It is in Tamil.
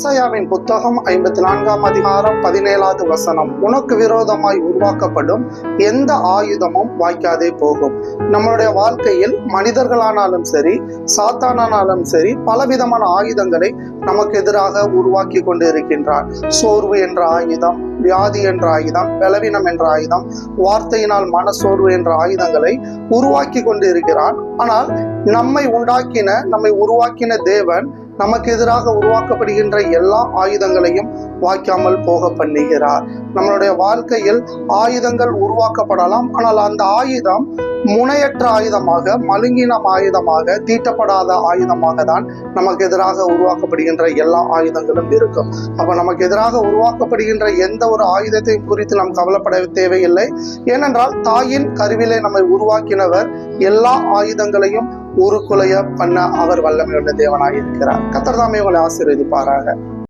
ஏசாயாவின் புத்தகம் ஐம்பத்தி நான்காம் அதிகாரம் பதினேழாவது வசனம் உனக்கு விரோதமாய் உருவாக்கப்படும் எந்த ஆயுதமும் வாய்க்காதே போகும். நம்மளுடைய வாழ்க்கையில் மனிதர்களானாலும் சரி சாத்தானானாலும் சரி பலவிதமான ஆயுதங்களை நமக்கு எதிராக உருவாக்கி கொண்டு இருக்கின்றார் சோர்வு என்ற ஆயுதம் வியாதி என்ற ஆயுதம் பலவீனம் என்ற ஆயுதம் வார்த்தையினால் மனசோர்வு என்ற ஆயுதங்களை உருவாக்கி கொண்டு இருக்கிறார் ஆனால் நம்மை உண்டாக்கின நம்மை உருவாக்கின தேவன் நமக்கு எதிராக உருவாக்கப்படுகின்ற எல்லா ஆயுதங்களையும் வாய்க்காமல் போக பண்ணுகிறார். நம்மளுடைய வாழ்க்கையில் ஆயுதங்கள் உருவாக்கப்படலாம். ஆனால் அந்த ஆயுதம் முனையற்ற ஆயுதமாக மழுங்கின ஆயுதமாக தீட்டப்படாத ஆயுதமாக தான் நமக்கு எதிராக உருவாக்கப்படுகின்ற எல்லா ஆயுதங்களும் இருக்கும். அப்ப நமக்கு எதிராக உருவாக்கப்படுகின்ற எந்த ஒரு ஆயுதத்தையும் குறித்து நாம் கவலைப்பட தேவையில்லை. ஏனென்றால் தாயின் கருவிலே நம்மை உருவாக்கினவர் எல்லா ஆயுதங்களையும் ஒரு உருக்குலைய பண்ண அவர் வல்லமையுள்ள தேவனாக இருக்கிறார். கத்தர் தாமே உங்களை ஆசீர்வதிப்பாராக.